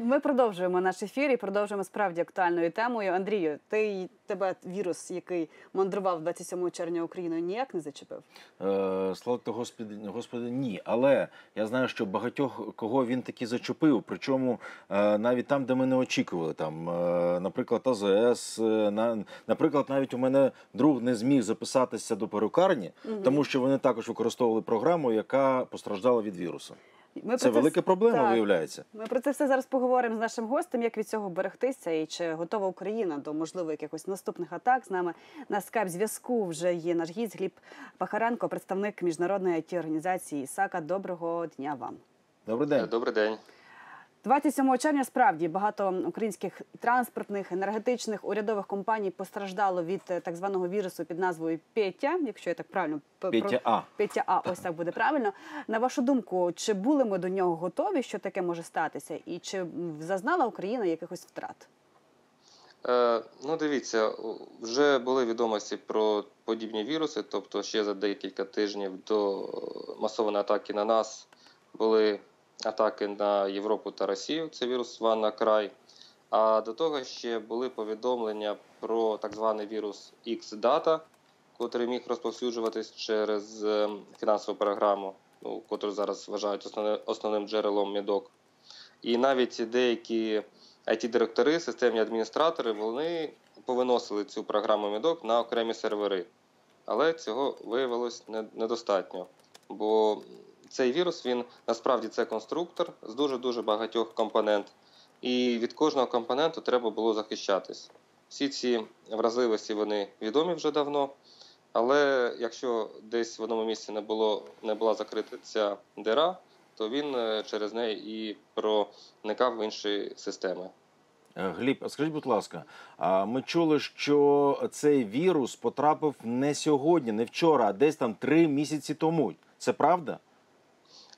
Ми продовжуємо наш ефір і продовжуємо справді актуальною темою. Андрію, ти тебе вірус, який мандрував 27 червня Україною, ніяк не зачепив? Е, Слава Господи, Господи, ні. Але я знаю, що багатьох кого він таки зачепив. Причому е, навіть там, де ми не очікували, там, е, наприклад, АЗС, е, на, наприклад, навіть у мене друг не зміг записатися до перукарні, тому що вони також використовували програму, яка постраждала від вірусу. Ми Це це велика проблема, так. виявляється. Ми про це все зараз поговоримо з нашим гостем, як від цього берегтися і чи готова Україна до можливо якихось наступних атак. З нами на скайп зв'язку вже є наш гість Гліб Пахаренко, представник міжнародної it організації ІСАКа. Доброго дня вам. Добрий день. Добрий день. 27 червня справді багато українських транспортних, енергетичних урядових компаній постраждало від е, так званого вірусу під назвою Петя, якщо я так правильно про- Петя А. Петя А, ось так буде правильно. На вашу думку, чи були ми до нього готові, що таке може статися, і чи зазнала Україна якихось втрат? Е, ну, дивіться, вже були відомості про подібні віруси, тобто ще за декілька тижнів до масованої атаки на нас були атаки на Європу та Росію. Це вірус Ванна Край. А до того ще були повідомлення про так званий вірус X-Data, котрий міг розповсюджуватись через е, фінансову програму, ну, котру зараз вважають основним джерелом мідок. І навіть деякі IT-директори, системні адміністратори, вони повиносили цю програму мідок на окремі сервери. Але цього виявилось недостатньо. Бо цей вірус він насправді це конструктор з дуже дуже багатьох компонент, і від кожного компоненту треба було захищатись. Всі ці вразливості вони відомі вже давно. Але якщо десь в одному місці не було не була закрита ця дира, то він е, через неї і проникав в інші системи. Е, Гліб, скажіть, будь ласка, ми чули, що цей вірус потрапив не сьогодні, не вчора, а десь там три місяці тому. Це правда?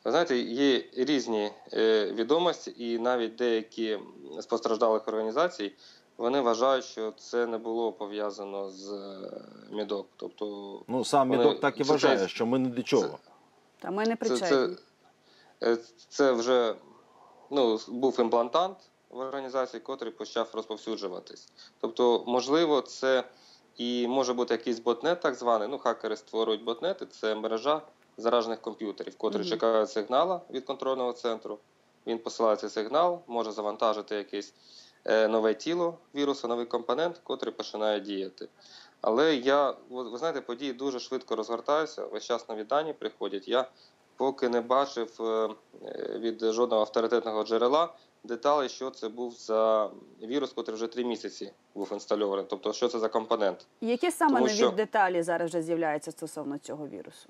Ви знаєте, є різні е, відомості, і навіть деякі з постраждалих організацій вони вважають, що це не було пов'язано з е, мідок. Тобто, Ну сам Вони- Мідок так і вважає, десь- що ми не до чого. Та ми не це, причетні. це, е, це вже ну, був імплантант в організації, котрий почав розповсюджуватись. Тобто, можливо, це і може бути якийсь ботнет, так званий. Ну, хакери створюють ботнети, це мережа заражених комп'ютерів, котрі Мгм. чекають сигнала від контрольного центру. Він посилає цей сигнал, може завантажити якесь е, нове тіло вірусу, новий компонент, котрий починає діяти. Але я, ви знаєте, події дуже швидко розгортаються, весь час нові дані приходять. Я поки не бачив е, від жодного авторитетного джерела деталей, що це був за вірус, який вже три місяці був інстальований. Тобто, що це за компонент. Які саме Тому нові що- деталі зараз вже з'являються стосовно цього вірусу?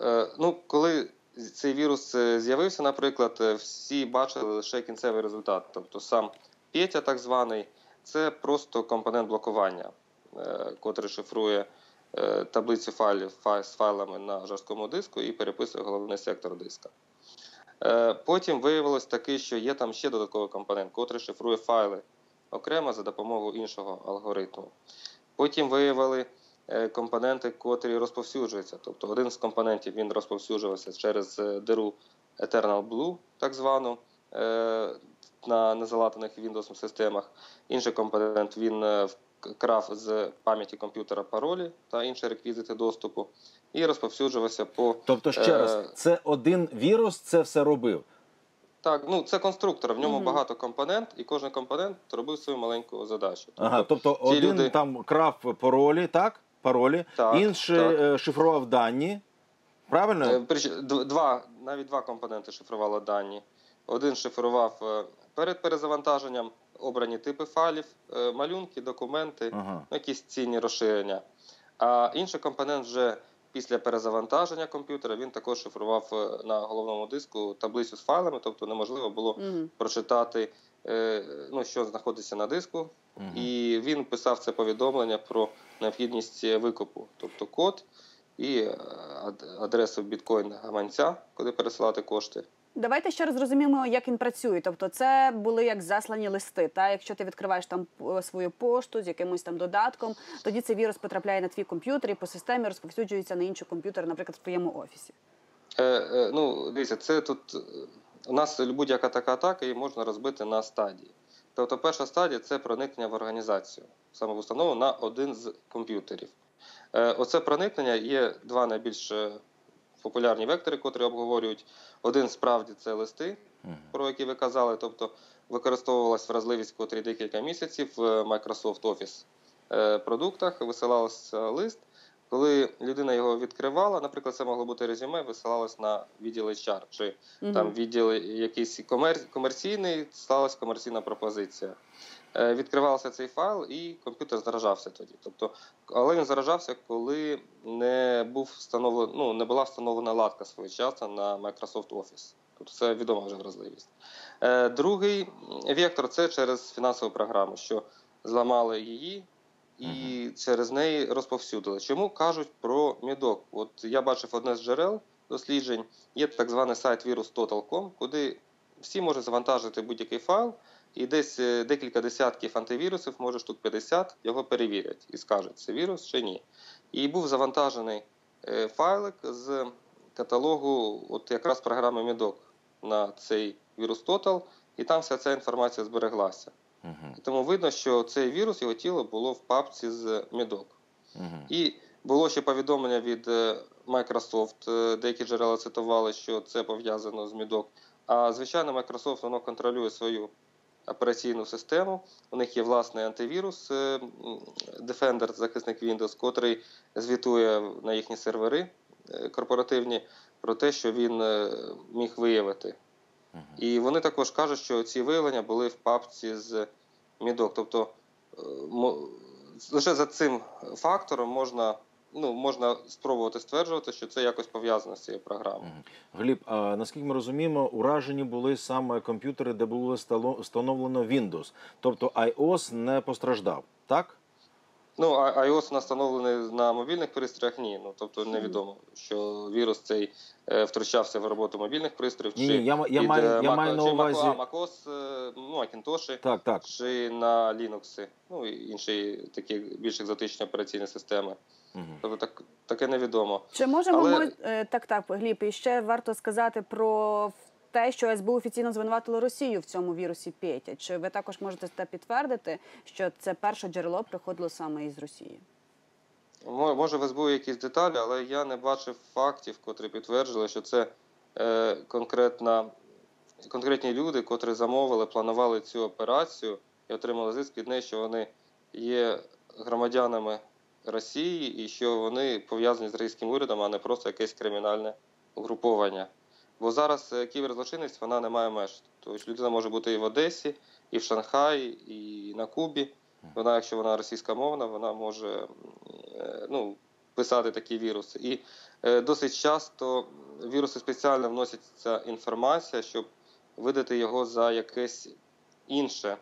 Е, ну, коли цей вірус е, з'явився, наприклад, е, всі бачили лише кінцевий результат. Тобто сам Петя, так званий, це просто компонент блокування, котрий шифрує таблицю файлів фай- з файлами на жорсткому диску і переписує головний сектор диска. Потім виявилось таки, що є там ще додатковий компонент, котрий шифрує файли окремо за допомогою іншого алгоритму. Потім виявили компоненти, котрі розповсюджуються. Тобто один з компонентів він розповсюджувався через е, диру Eternal Blue, так звану, е, на незалатаних Windows системах. Інший компонент він е, вкрав з пам'яті комп'ютера паролі та інші реквізити доступу і розповсюджувався по Тобто, ще Е, раз, це один вірус це все робив. так, ну це конструктор. В ньому Мгм. багато компонент, і кожен компонент робив свою маленьку задачу. Ага, тобто ці один люди- там крав паролі, так? Паролі, Так, інший так. е, шифрував дані. Правильно? Е, Два, навіть два компоненти шифрували дані. Один шифрував е, перед перезавантаженням обрані типи файлів, малюнки, документи, Ага. ну, якісь цінні розширення. А інший компонент вже після перезавантаження комп'ютера він також шифрував на головному диску таблицю з файлами, тобто неможливо було Мгм. прочитати, ну, що знаходиться на диску. Мгм. І він писав це повідомлення про необхідність викупу, тобто код і е, ад- адресу біткоін гаманця, куди пересилати кошти. Давайте ще раз зрозуміємо, як він працює. Тобто, це були як заслані листи. Та якщо ти відкриваєш там е, свою пошту з якимось там додатком, тоді цей вірус потрапляє на твій комп'ютер і по системі розповсюджується на інший комп'ютер, наприклад, в твоєму офісі. Е, е, ну, дивіться, це тут е, у нас будь-яка така атака її можна розбити на стадії. Тобто, перша стадія це проникнення в організацію, саме в установу на один з комп'ютерів. Е, Оце проникнення є два найбільш е, популярні вектори, котрі обговорюють. Один справді це листи, про які ви казали, тобто використовувалась вразливість, котрі декілька місяців в Microsoft Office е, продуктах, висилався лист. Коли людина його відкривала, наприклад, це могло бути резюме, висилалось на відділ HR, чи Мгм. там відділ якийсь комер... комерційний, сталася комерційна пропозиція. Е, Відкривався цей файл, і комп'ютер заражався тоді. Тобто, але він заражався, коли не був встановлен, ну, не була встановлена латка своєчасно на Microsoft Office. Тобто це відома вже вразливість. Е, Другий вектор це через фінансову програму, що зламали її і через неї розповсюдили. Чому кажуть про мідок? От я бачив одне з джерел досліджень. Є так званий сайт virus.total.com, куди всі можуть завантажити будь-який файл, і десь е, декілька десятків антивірусів, може штук 50, його перевірять і скажуть, це вірус чи ні. І був завантажений е, файлик з каталогу, от якраз програми Мідок на цей вірус Total, і там вся ця інформація збереглася. І тому видно, що цей вірус, його тіло було в папці з Мідок. Мгм. І було ще повідомлення від е, Microsoft, е, деякі джерела цитували, що це пов'язано з Мідок. А звичайно, Microsoft воно контролює свою операційну систему. У них є власний антивірус е, Defender, захисник Windows, котрий звітує на їхні сервери корпоративні про те, що він міг виявити. І вони також кажуть, що ці виявлення були в папці з мідок. Тобто е, лише за цим фактором можна, ну, можна спробувати стверджувати, що це якось пов'язано з цією програмою. Гліб, а наскільки ми розуміємо, уражені були саме комп'ютери, де було встановлено Windows. Тобто iOS не постраждав, так? Ну, а iOS настановлений на мобільних пристроях, ні. Ну, тобто невідомо, що вірус цей е, втручався в роботу мобільних пристроїв. Ні, чи ні, я, я, під, маю, е, я Mac- маю на увазі. MacOS, е, ну, Macintosh, Так, так. чи на Linux, ну і інші такі більш екзотичні операційні системи. Мгм. Тобто так, таке невідомо. Чи можемо Але- ми так, так, Гліб, і ще варто сказати про те, що СБУ офіційно звинуватило Росію в цьому вірусі Петя. Чи ви також можете це підтвердити, що це перше джерело приходило саме із Росії? Мо- Може, в СБУ якісь деталі, але я не бачив фактів, котрі підтверджували, що це е, конкретна, конкретні люди, котрі замовили, планували цю операцію і отримали зиск від неї, що вони є громадянами Росії і що вони пов'язані з російським урядом, а не просто якесь кримінальне угруповання. Бо зараз е, кіберзлочинність вона не має меж. Тобто людина може бути і в Одесі, і в Шанхаї, і на Кубі. Вона, якщо вона російськомовна, вона може е, ну, писати такі віруси. І е, досить часто віруси спеціально вноситься інформація, щоб видати його за якесь інше.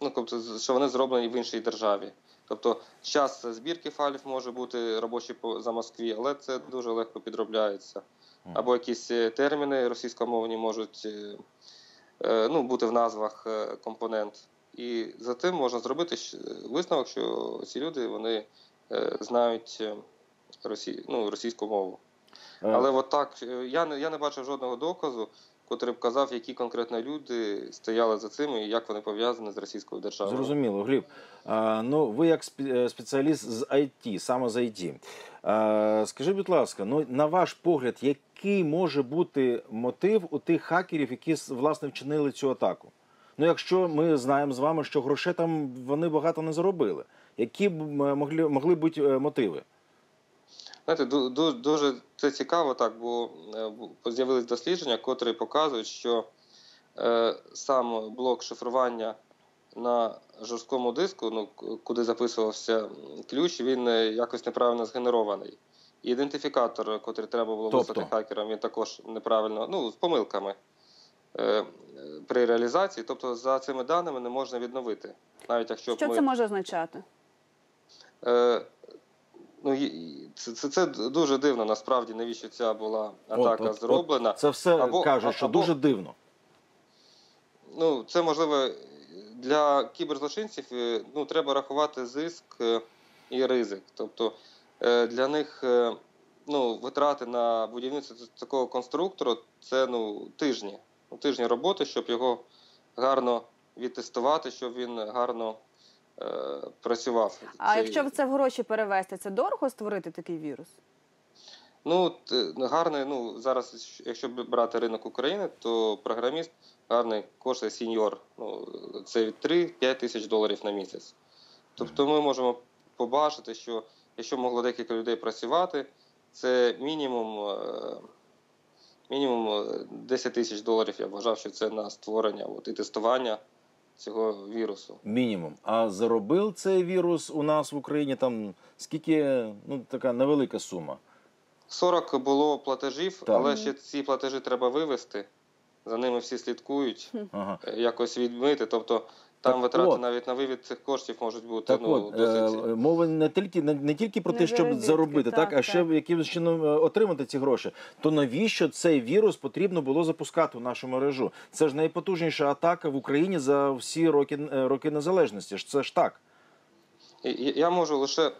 Ну, тобто, що вони зроблені в іншій державі. Тобто час збірки файлів може бути робочий за Москві, але це дуже легко підробляється. Або якісь е, терміни російськомовні можуть е, е, ну, бути в назвах компонент. І за тим можна зробити висновок, що ці люди вони знають росі... ну, російську мову. Але от так, я не, я не бачив жодного доказу, котрий б казав, які конкретно люди стояли за цим і як вони пов'язані з російською державою. Зрозуміло, Гліб. Ну, ви як е, спеціаліст з IT, саме з IT. Скажіть, будь ласка, ну на ваш погляд, який може бути мотив у тих хакерів, які власне вчинили цю атаку? Ну, якщо ми знаємо з вами, що грошей там вони багато не заробили, які б могли, могли бути е, мотиви? Знаєте, ду- ду- дуже це цікаво, так, бо е, з'явились дослідження, котрі показують, що е, сам блок шифрування на жорсткому диску, ну, куди записувався ключ, він е, якось неправильно згенерований. І ідентифікатор, котрий треба було Тобто? вислати хакерам, він також неправильно, ну, з помилками е, при реалізації. Тобто за цими даними не можна відновити. Навіть якщо Що ми... це може означати? Е, ну, це, це, це дуже дивно, насправді, навіщо ця була атака От, от, зроблена. От, це все Або- каже, що або- дуже дивно. Ну, це можливо для кіберзлочинців е, ну, треба рахувати зиск е, і ризик. Тобто е, для них ну, витрати на будівництво такого конструктору це ну, тижні. ну, тижні роботи, щоб його гарно відтестувати, щоб він гарно працював. А Цей- якщо це в гроші перевести, це дорого створити такий вірус? Ну, гарний, ну, зараз, якщо брати ринок України, то програміст гарний коштує сіньор. Ну, це від 3-5 тисяч доларів на місяць. Тобто ми можемо побачити, що якщо могло декілька людей працювати, це мінімум, е, мінімум е, 10 тисяч доларів. Я вважав, що це на створення от, і тестування цього вірусу. Мінімум. А заробив цей вірус у нас в Україні там скільки, ну така невелика сума. 40 було платежів, Так. але ще ці платежі треба вивести. За ними всі слідкують. Ага. е, якось відмити. Тобто там Так витрати от. навіть на вивід цих коштів можуть бути Так ну, от, досить. е, мова не тільки не, не тільки про Не те, щоб заробітки, заробити, так, так, а ще якимось чином е, отримати ці гроші. То навіщо цей вірус потрібно було запускати в нашу мережу? Це ж найпотужніша атака в Україні за всі роки, е, роки незалежності. Це ж так. Я можу лише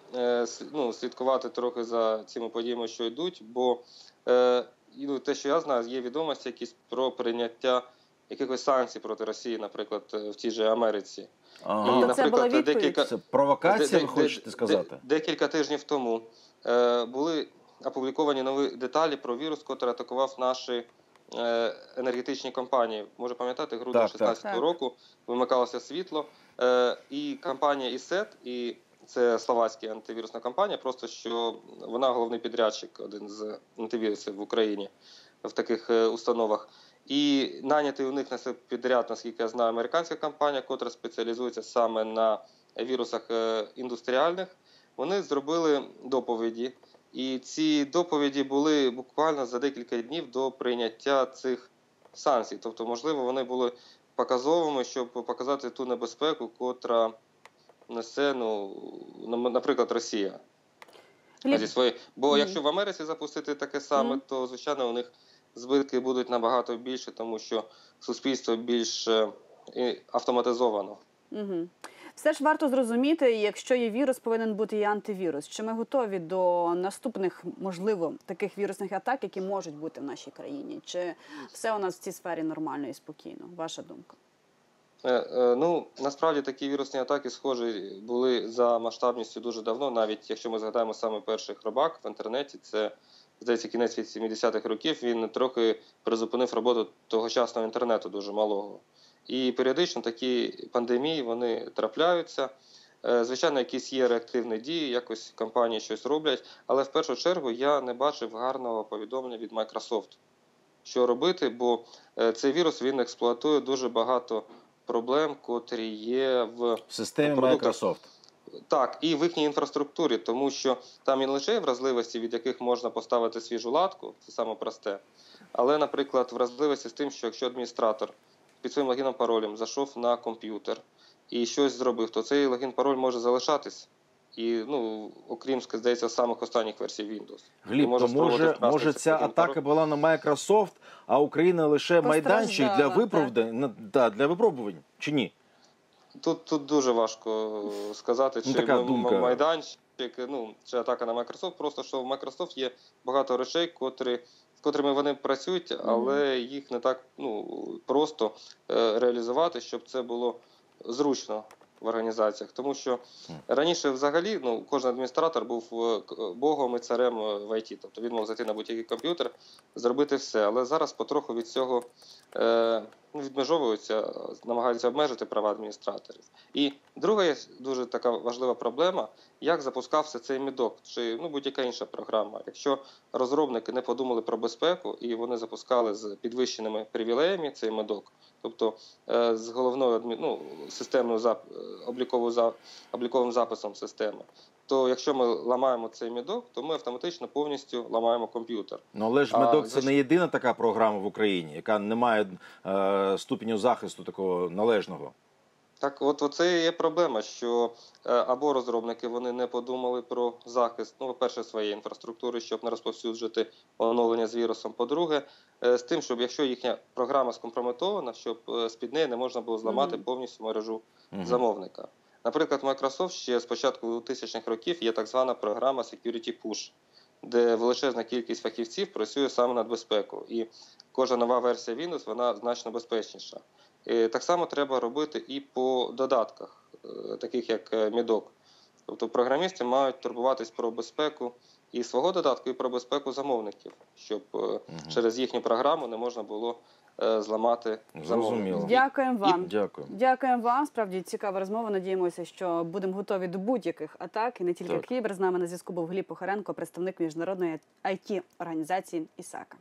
ну, слідкувати трохи за цими подіями, що йдуть, бо ну, те, що я знаю, є відомості якісь про прийняття якихось санкцій проти Росії, наприклад, е, в тій же Америці. Ага. Тобто це була декілька Це провокація, Де- ви де- хочете сказати? де- Декілька тижнів тому е, були опубліковані нові деталі про вірус, який атакував наші е, енергетичні компанії. Може пам'ятати, грудня Так, так. 16 Так. року вимикалося світло. Е, і компанія ІСЕТ, і це словацька антивірусна компанія, просто що вона головний підрядчик, один з антивірусів в Україні в таких установах. І нанятий у них на це підряд, наскільки я знаю, американська компанія, котра спеціалізується саме на вірусах е, індустріальних. Вони зробили доповіді, і ці доповіді були буквально за декілька днів до прийняття цих санкцій. Тобто, можливо, вони були показовими, щоб показати ту небезпеку, котра несе, ну, наприклад, Росія. Гліб, Зі своєї... Бо якщо в Америці запустити таке саме, Мгм. то звичайно у них збитки будуть набагато більше, тому що суспільство більш е, автоматизовано. Угу. Все ж варто зрозуміти, якщо є вірус, повинен бути і антивірус. Чи ми готові до наступних, можливо, таких вірусних атак, які можуть бути в нашій країні? Чи все у нас в цій сфері нормально і спокійно? Ваша думка? Е, е, Ну насправді такі вірусні атаки схожі були за масштабністю дуже давно. Навіть якщо ми згадаємо саме перший хробак в інтернеті, це здається кінець від 70-х років. Він трохи призупинив роботу тогочасного інтернету дуже малого. І періодично такі пандемії вони трапляються. Е, Звичайно, якісь є реактивні дії, якось компанії щось роблять, але в першу чергу я не бачив гарного повідомлення від Microsoft, що робити, бо е, цей вірус він експлуатує дуже багато проблем, котрі є в системі. Microsoft. Так, і в їхній інфраструктурі, тому що там і не лише вразливості, від яких можна поставити свіжу латку, це саме просте, але, наприклад, вразливості з тим, що якщо адміністратор під своїм логіном паролем зайшов на комп'ютер і щось зробив, то цей логін пароль може залишатись. І, ну, окрім, здається, самих останніх версій Windows. Гліб, може то може, може ця атака була на Microsoft, а Україна лише майданчик для виправдань, да, для випробувань, чи ні? Тут, тут дуже важко сказати, Ну, чи думка. майданчик, ну, чи атака на Microsoft. Просто що в Microsoft є багато речей, котрі, з котрими вони працюють, але їх не так ну, просто е, реалізувати, щоб це було зручно в організаціях. Тому що раніше взагалі ну, кожен адміністратор був е, богом і царем е, в ІТ. Тобто він мог зайти на будь-який комп'ютер, зробити все. Але зараз потроху від цього е, ну, відмежовуються, намагаються обмежити права адміністраторів. І друга є дуже така важлива проблема, як запускався цей мідок чи ну, будь-яка інша програма. Якщо розробники не подумали про безпеку і вони запускали з підвищеними привілеями цей медок, тобто е, з головною ну, системною зап... е, обліковою за... обліковим записом системи, то якщо ми ламаємо цей мідок, то ми автоматично повністю ламаємо комп'ютер. Ну але ж А, медок це не єдина така програма в Україні, яка не має е, ступеню захисту такого належного. Так, от оце є проблема, що е, або розробники вони не подумали про захист, ну, по-перше, своєї інфраструктури, щоб не розповсюджити оновлення з вірусом. По-друге, е, з тим, щоб якщо їхня програма скомпрометована, щоб е, з-під неї не можна було зламати повністю мережу замовника. Наприклад, Microsoft ще з початку 2000-х років є так звана програма Security Push. де величезна кількість фахівців працює саме над безпекою. І кожна нова версія Windows вона значно безпечніша. І так само треба робити і по додатках, е, таких як е, Мідок. Тобто програмісти мають турбуватись про безпеку і свого додатку, і про безпеку замовників, щоб е, через їхню програму не можна було е, зламати. Зрозуміло. Дякуємо вам. Дякую. Дякуємо вам. Справді цікава розмова. Надіємося, що будемо готові до будь-яких атак. І не тільки Так. кібер. З нами на зв'язку був Гліб Похаренко, представник міжнародної it організації ІСАКа.